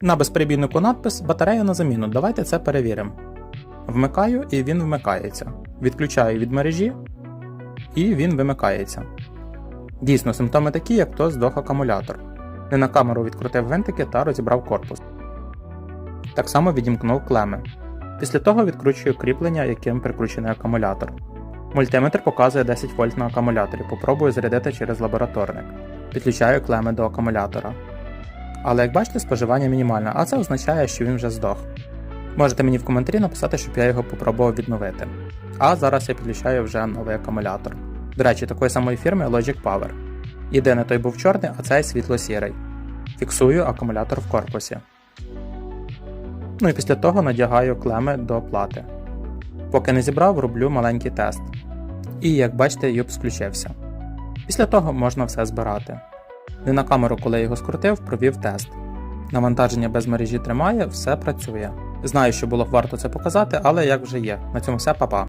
На безперебійнику надпис Батарея на заміну. Давайте це перевіримо. Вмикаю і він вмикається. Відключаю від мережі і він вимикається. Дійсно, симптоми такі, як то здох акумулятор. Не на камеру відкрутив винтики та розібрав корпус. Так само відімкнув клеми. Після того відкручую кріплення, яким прикручений акумулятор. Мультиметр показує 10 вольт на акумуляторі. Попробую зарядити через лабораторник. Підключаю клеми до акумулятора. Але як бачите, споживання мінімальне, а це означає, що він вже здох. Можете мені в коментарі написати, щоб я його попробував відновити. А зараз я підключаю вже новий акумулятор. До речі, такої самої фірми Logic Power. Єдине той був чорний, а цей світло-сірий. Фіксую акумулятор в корпусі. Ну і після того надягаю клеми до плати. Поки не зібрав, роблю маленький тест. І як бачите, юпс включився. Після того можна все збирати. Не на камеру, коли я його скрутив, провів тест. Навантаження без мережі тримає, все працює. Знаю, що було б варто це показати, але як вже є. На цьому все, па-па.